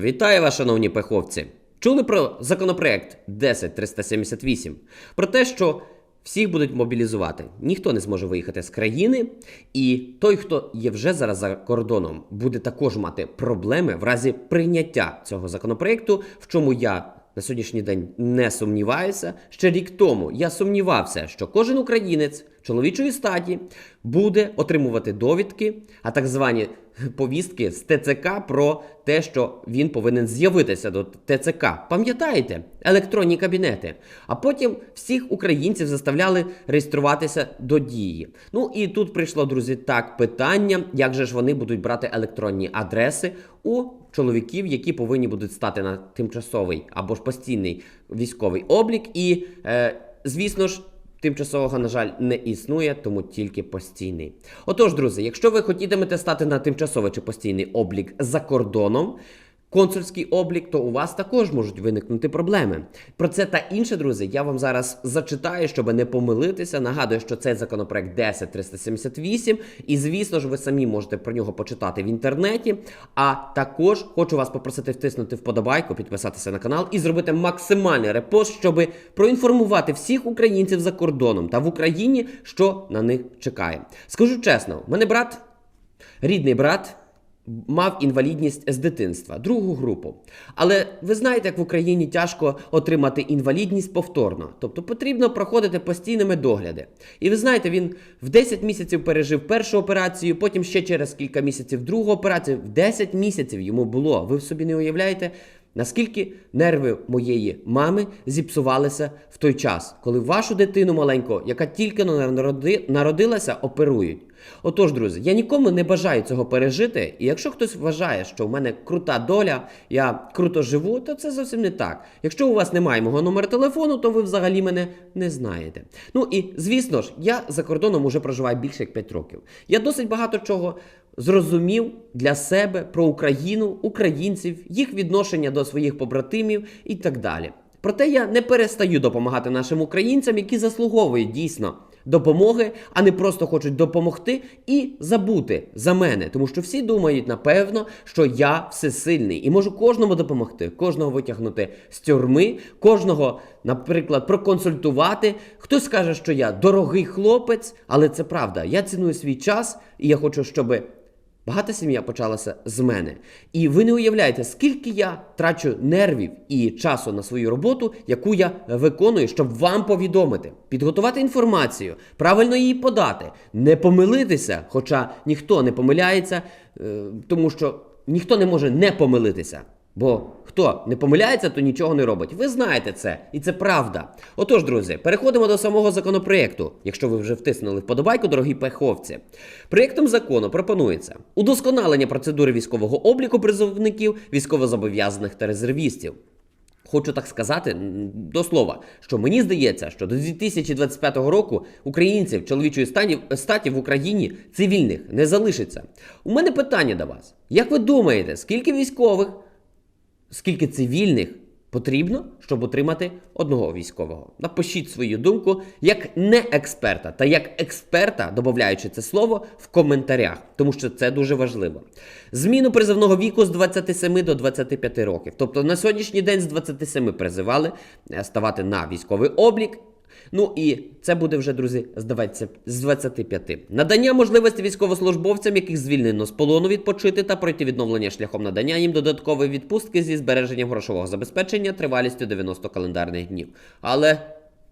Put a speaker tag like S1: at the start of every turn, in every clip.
S1: Вітаю вас, шановні пеховці! Чули про законопроект 10378? Про те, що всіх будуть мобілізувати. Ніхто не зможе виїхати з країни, і той, хто є вже зараз за кордоном, буде також мати проблеми в разі прийняття цього законопроекту, в чому я. На сьогоднішній день не сумніваюся. Ще рік тому я сумнівався, що кожен українець чоловічої статі буде отримувати довідки, а так звані повістки з ТЦК про те, що він повинен з'явитися до ТЦК. Пам'ятаєте, електронні кабінети. А потім всіх українців заставляли реєструватися до дії. Ну і тут прийшло, друзі, так питання, як же ж вони будуть брати електронні адреси у чоловіків, які повинні будуть стати на тимчасовий або ж постійний військовий облік. І, е, звісно ж. Тимчасового, на жаль, не існує, тому тільки постійний. Отож, друзі, якщо ви хотітимете стати на тимчасовий чи постійний облік за кордоном, консульський облік, то у вас також можуть виникнути проблеми. Про це та інше, друзі, я вам зараз зачитаю, щоб не помилитися. Нагадую, що цей законопроект 10378, і звісно ж, ви самі можете про нього почитати в інтернеті. А також хочу вас попросити втиснути вподобайку, підписатися на канал і зробити максимальний репост, щоб проінформувати всіх українців за кордоном та в Україні, що на них чекає. Скажу чесно, мене брат, рідний брат мав інвалідність з дитинства, другу групу. Але ви знаєте, як в Україні тяжко отримати інвалідність повторно. Тобто потрібно проходити постійними догляди. І ви знаєте, він в 10 місяців пережив першу операцію, потім ще через кілька місяців другу операцію. В 10 місяців йому було. Ви собі не уявляєте? Наскільки нерви моєї мами зіпсувалися в той час, коли вашу дитину маленьку, яка тільки народи- народилася, оперують? Отож, друзі, я нікому не бажаю цього пережити. І якщо хтось вважає, що в мене крута доля, я круто живу, то це зовсім не так. Якщо у вас немає мого номера телефону, то ви взагалі мене не знаєте. Ну і звісно ж, я за кордоном уже проживаю більше як 5 років. Я досить багато чого зрозумів для себе про Україну, українців, їх відношення до своїх побратимів і так далі. Проте я не перестаю допомагати нашим українцям, які заслуговують дійсно допомоги, а не просто хочуть допомогти і забути за мене. Тому що всі думають, напевно, що я всесильний і можу кожному допомогти, кожного витягнути з тюрми, кожного, наприклад, проконсультувати. Хтось скаже, що я дорогий хлопець, але це правда. Я ціную свій час, і я хочу, щоб Багата сім'я почалася з мене. І ви не уявляєте, скільки я трачу нервів і часу на свою роботу, яку я виконую, щоб вам повідомити, підготувати інформацію, правильно її подати, не помилитися, хоча ніхто не помиляється, е, тому що ніхто не може не помилитися. Бо хто не помиляється, то нічого не робить. Ви знаєте це, і це правда. Отож, друзі, переходимо до самого законопроекту. Якщо ви вже втиснули вподобайку, дорогі пеховці. Проєктом закону пропонується удосконалення процедури військового обліку призовників, військовозобов'язаних та резервістів. Хочу так сказати до слова, що мені здається, що до 2025 року українців чоловічої статі в Україні цивільних не залишиться. У мене питання до вас: як ви думаєте, скільки військових, скільки цивільних потрібно, щоб отримати одного військового? Напишіть свою думку як не експерта, та як експерта, додаючи це слово в коментарях, тому що це дуже важливо. Зміну призовного віку з 27 до 25 років. Тобто на сьогоднішній день з 27 призивали е, ставати на військовий облік. Ну і це буде вже, друзі, з 25. Надання можливості військовослужбовцям, яких звільнено з полону відпочити та пройти відновлення шляхом надання їм додаткової відпустки зі збереженням грошового забезпечення тривалістю 90 календарних днів. Але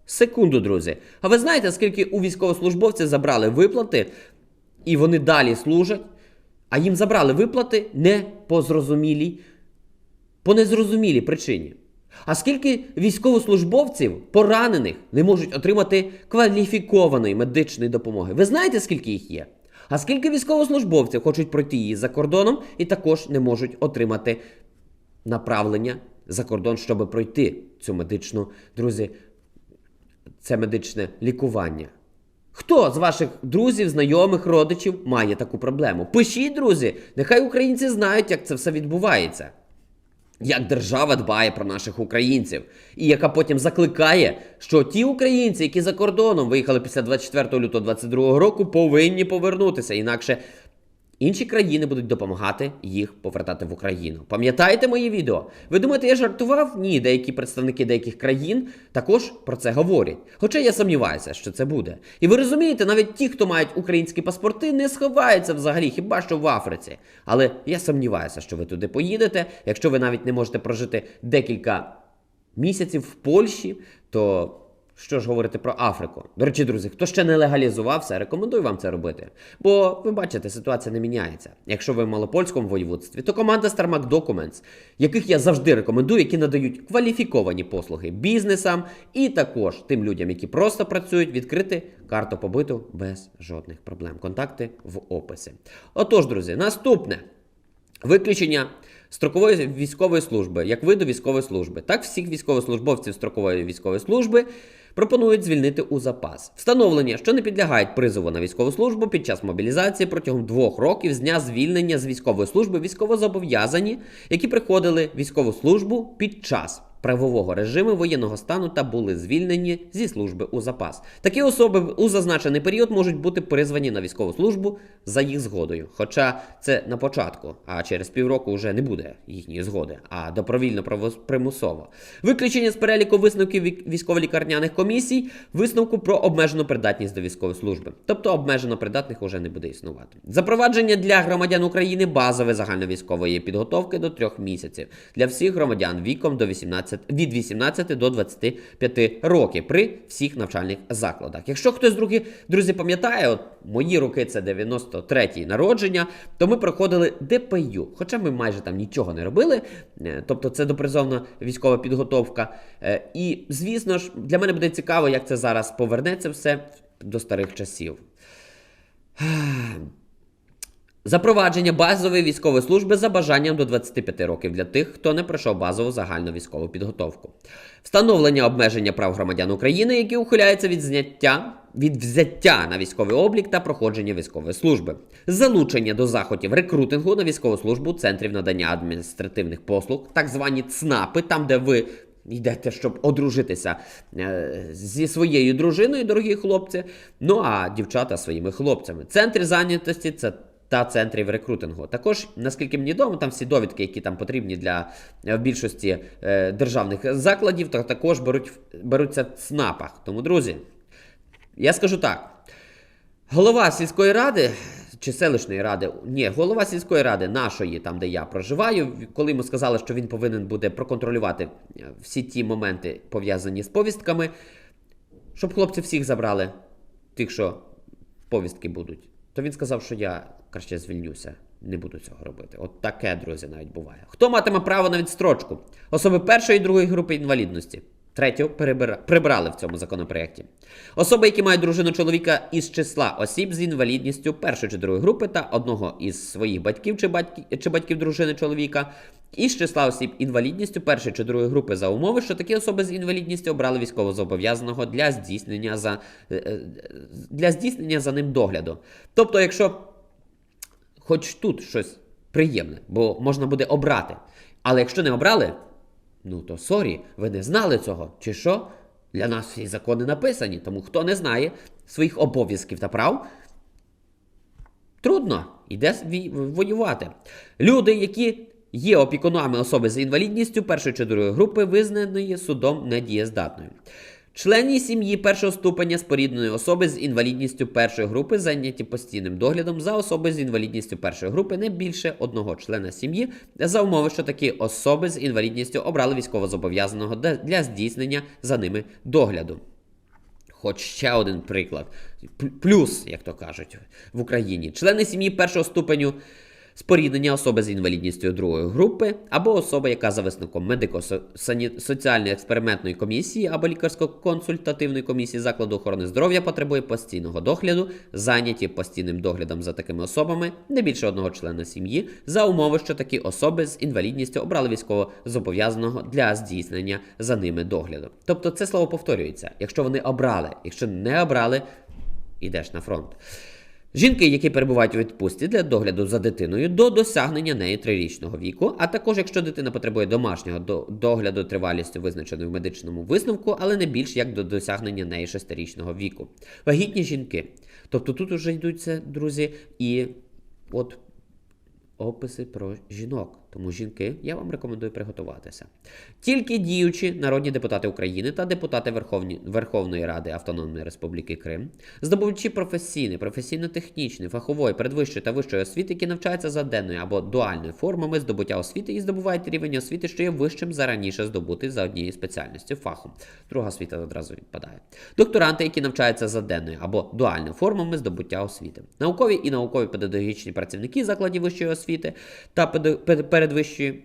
S1: секунду, друзі. А ви знаєте, скільки у військовослужбовців забрали виплати, і вони далі служать, а їм забрали виплати не по зрозумілій, по незрозумілій причині. А скільки військовослужбовців поранених не можуть отримати кваліфікованої медичної допомоги? Ви знаєте, скільки їх є? А скільки військовослужбовців хочуть пройти її за кордоном і також не можуть отримати направлення за кордон, щоб пройти цю медичну, друзі, це медичне лікування. Хто з ваших друзів, знайомих, родичів має таку проблему? Пишіть, друзі, нехай українці знають, як це все відбувається. Як держава дбає про наших українців, і яка потім закликає, що ті українці, які за кордоном виїхали після 24 лютого 22 року, повинні повернутися. Інакше Інші країни будуть допомагати їх повертати в Україну. Пам'ятаєте мої відео? Ви думаєте, я жартував? Ні, деякі представники деяких країн також про це говорять. Хоча я сумніваюся, що це буде. І ви розумієте, навіть ті, хто мають українські паспорти, не сховаються взагалі, хіба що в Африці. Але я сумніваюся, що ви туди поїдете. Якщо ви навіть не можете прожити декілька місяців в Польщі, то що ж говорити про Африку? До речі, друзі, хто ще не легалізувався, рекомендую вам це робити. Бо ви бачите, ситуація не міняється. Якщо ви в малопольському воєводстві, то команда Starmac Documents, яких я завжди рекомендую, які надають кваліфіковані послуги бізнесам і також тим людям, які просто працюють, відкрити карту побиту без жодних проблем. Контакти в описі. Отож, друзі, наступне. Виключення строкової військової служби, як виду військової служби, так всіх військовослужбовців строкової військової служби пропонують звільнити у запас. Встановлення, що не підлягають призову на військову службу під час мобілізації протягом двох років з дня звільнення з військової служби військовозобов'язані, які приходили військову службу під час правового режиму воєнного стану та були звільнені зі служби у запас. Такі особи у зазначений період можуть бути призвані на військову службу за їх згодою. Хоча це на початку, а через півроку вже не буде їхньої згоди, а добровільно примусово. Виключення з переліку висновків військово-лікарняних комісій, висновку про обмежену придатність до військової служби. Тобто обмежено придатних уже не буде існувати. Запровадження для громадян України базової загальновійськової підготовки до трьох місяців для всіх громадян віком до 18, від 18 до 25 років при всіх навчальних закладах. Якщо хтось другі, друзі пам'ятає, от мої роки це 93-й народження, то ми проходили ДПЮ, хоча ми майже там нічого не робили. е, Тобто це допризовна військова підготовка. Е, І звісно ж, для мене буде цікаво, як це зараз повернеться все до старих часів. Запровадження базової військової служби за бажанням до 25 років для тих, хто не пройшов базову загальну військову підготовку. Встановлення обмеження прав громадян України, які ухиляються від зняття від взяття на військовий облік та проходження військової служби, залучення до заходів рекрутингу на військову службу центрів надання адміністративних послуг, так звані ЦНАПи, там де ви йдете, щоб одружитися е, зі своєю дружиною, дорогі хлопці. Ну а дівчата своїми хлопцями. Центри зайнятості це. Та центрів рекрутингу. Також, наскільки мені відомо, там всі довідки, які там потрібні для е, в більшості е, державних закладів, то також беруть, беруться в ЦНАПах. Тому, друзі, я скажу так: голова сільської ради чи селищної ради, ні, голова сільської ради нашої, там де я проживаю, коли йому сказали, що він повинен буде проконтролювати е, всі ті моменти пов'язані з повістками, щоб хлопці всіх забрали, тих, що повістки будуть, то він сказав, що я краще звільнюся. Не буду цього робити. От таке, друзі, навіть буває. Хто матиме право на відстрочку? Особи першої і другої групи інвалідності. Перебира... прибрали в цьому законопроєкті. Особи, які мають дружину чоловіка із числа осіб з інвалідністю першої чи другої групи та одного із своїх батьків чи, батьки... чи батьків дружини чоловіка, із числа осіб інвалідністю першої чи другої групи за умови, що такі особи з інвалідністю обрали військовозобов'язаного для здійснення за е, е, для здійснення за ним догляду. Тобто, якщо хоч тут щось приємне, бо можна буде обрати. Але якщо не обрали, ну то сорі, ви не знали цього, чи що? Для нас всі закони написані, тому хто не знає своїх обов'язків та прав, трудно йде воювати. Люди, які є опікунами особи з інвалідністю першої чи другої групи, визнаної судом недієздатною. Члені сім'ї першого ступеня спорідненої особи з інвалідністю першої групи зайняті постійним доглядом за особи з інвалідністю першої групи не більше одного члена сім'ї за умови, що такі особи з інвалідністю обрали військовозобов'язаного для- здійснення за ними догляду. Хоч ще один приклад. Плюс, як то кажуть, в Україні. Члени сім'ї першого ступеню споріднення особи з інвалідністю другої групи, або особа, яка за висновком медико-соціальної експериментної комісії або лікарсько-консультативної комісії закладу охорони здоров'я потребує постійного догляду, зайняті постійним доглядом за такими особами, не більше одного члена сім'ї, за умови, що такі особи з інвалідністю обрали військово зобов'язаного для здійснення за ними догляду. Тобто це слово повторюється. Якщо вони обрали, якщо не обрали, ідеш на фронт. Жінки, які перебувають у відпустці для догляду за дитиною до досягнення неї трирічного віку, а також якщо дитина потребує домашнього догляду тривалістю, визначеної в медичному висновку, але не більш як до досягнення неї шестирічного віку. Вагітні жінки. Тобто тут уже йдуться, друзі, і от описи про жінок. Тому жінки, я вам рекомендую приготуватися. Тільки діючі народні депутати України та депутати Верховні, Верховної Ради Автономної Республіки Крим, здобувачі професійної, професійно-технічної, фахової, передвищої та вищої освіти, які навчаються за денною або дуальною формами здобуття освіти і здобувають рівень освіти, що є вищим за раніше здобутий за однією спеціальністю фахом. Друга освіта одразу відпадає. Докторанти, які навчаються за денною або дуальною формами здобуття освіти. Наукові і наукові педагогічні працівники закладів вищої освіти та педа- передвищої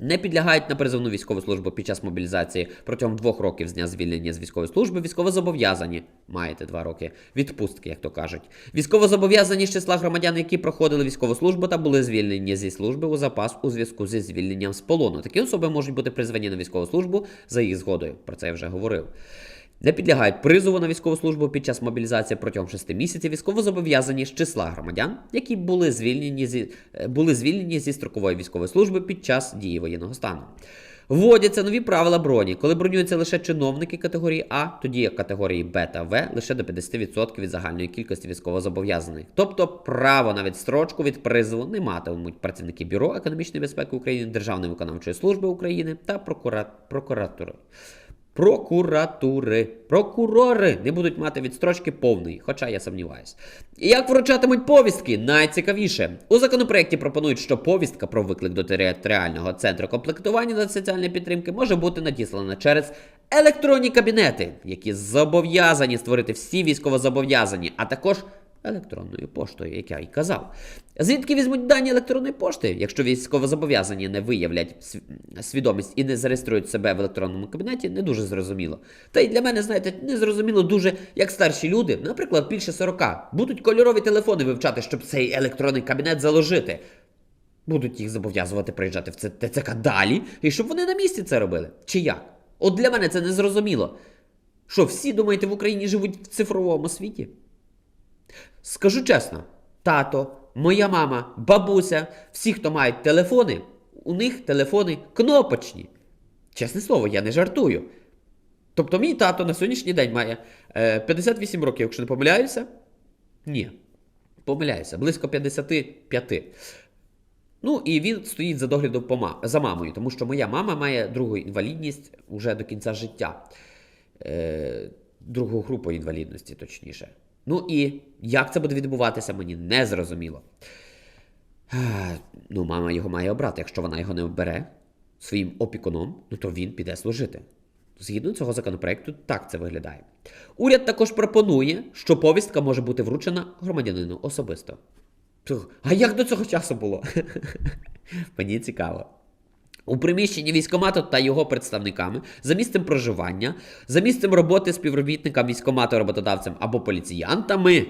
S1: не підлягають на призовну військову службу під час мобілізації протягом двох років з дня звільнення з військової служби. Військовозобов'язані маєте два роки відпустки, як то кажуть. Військовозобов'язані з числа громадян, які проходили військову службу та були звільнені зі служби у запас у зв'язку зі звільненням з полону. Такі особи можуть бути призвані на військову службу за їх згодою. Про це я вже говорив. Не підлягають призову на військову службу під час мобілізації протягом 6 місяців військовозобов'язані з числа громадян, які були звільнені зі, е, були звільнені зі строкової військової служби під час дії воєнного стану. Вводяться нові правила броні, коли бронюються лише чиновники категорії А, тоді категорії Б та В лише до 50% від загальної кількості військовозобов'язаних. Тобто право на відстрочку від призову не матимуть працівники Бюро економічної безпеки України, Державної виконавчої служби України та прокуратури. Прокуратури. Прокурори не будуть мати відстрочки повної, хоча я сумніваюсь. Як вручатимуть повістки? Найцікавіше. У законопроекті пропонують, що повістка про виклик до територіального центру комплектування та соціальної підтримки може бути надіслана через електронні кабінети, які зобов'язані створити всі військовозобов'язані, а також електронною поштою, як я й казав. Звідки візьмуть дані електронної пошти, якщо військовозобов'язані не виявлять свідомість і не зареєструють себе в електронному кабінеті, не дуже зрозуміло. Та й для мене, знаєте, не зрозуміло дуже, як старші люди, наприклад, більше 40, будуть кольорові телефони вивчати, щоб цей електронний кабінет заложити. Будуть їх зобов'язувати приїжджати в ТЦК далі, і щоб вони на місці це робили. Чи як? От для мене це не зрозуміло. Що, всі думаєте, в Україні живуть в цифровому світі? Скажу чесно, тато, моя мама, бабуся, всі, хто мають телефони, у них телефони кнопочні. Чесне слово, я не жартую. Тобто, мій тато на сьогоднішній день має е, 58 років, якщо не помиляюся. Ні, помиляюся, близько 55. Ну, і він стоїть за доглядом по ма- за мамою, тому що моя мама має другу інвалідність уже до кінця життя. Е, другу групу інвалідності, точніше. Ну і як це буде відбуватися, мені не зрозуміло. Ну, мама його має обрати. Якщо вона його не обере своїм опікуном, ну то він піде служити. Згідно цього законопроекту, так це виглядає. Уряд також пропонує, що повістка може бути вручена громадянину особисто. А як до цього часу було? Мені цікаво. У приміщенні військомату та його представниками за місцем проживання, за місцем роботи співробітникам військомату роботодавцям або поліціянтами,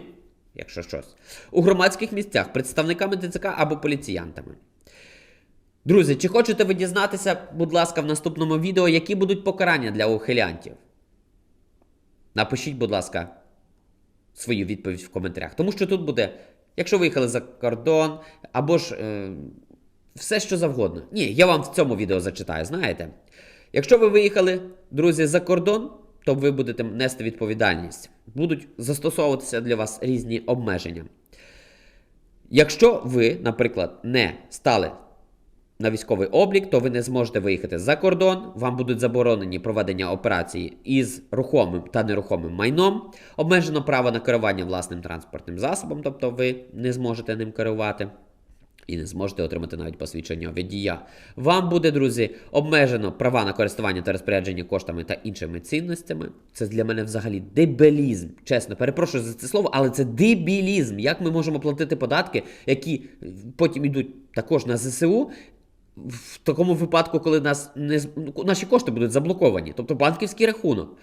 S1: якщо щось, у громадських місцях представниками ТЦК або поліціянтами. Друзі, чи хочете ви дізнатися, будь ласка, в наступному відео, які будуть покарання для ухилянтів? Напишіть, будь ласка, свою відповідь в коментарях. Тому що тут буде, якщо виїхали за кордон, або ж е, все, що завгодно. Ні, я вам в цьому відео зачитаю, знаєте. Якщо ви виїхали, друзі, за кордон, то ви будете нести відповідальність. Будуть застосовуватися для вас різні обмеження. Якщо ви, наприклад, не стали на військовий облік, то ви не зможете виїхати за кордон. Вам будуть заборонені проведення операції із рухомим та нерухомим майном. Обмежено право на керування власним транспортним засобом, тобто ви не зможете ним керувати. І не зможете отримати навіть посвідчення водія. Вам буде, друзі, обмежено права на користування та розпорядження коштами та іншими цінностями. Це для мене взагалі дебілізм. Чесно, перепрошую за це слово, але це дебілізм. Як ми можемо платити податки, які потім йдуть також на ЗСУ, в такому випадку, коли нас не наші кошти будуть заблоковані, тобто банківський рахунок.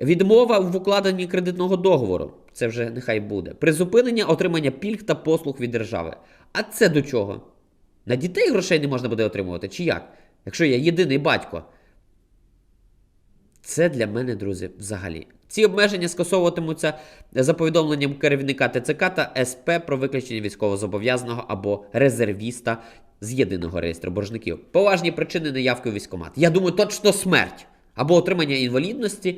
S1: Відмова в укладенні кредитного договору, це вже нехай буде. Призупинення отримання пільг та послуг від держави. А це до чого? На дітей грошей не можна буде отримувати, чи як? Якщо я єдиний батько. Це для мене, друзі, взагалі. Ці обмеження скасовуватимуться за повідомленням керівника ТЦК та СП про виключення військовозобов'язаного або резервіста з єдиного реєстру боржників. Поважні причини неявки у військкомат. Я думаю, точно смерть або отримання інвалідності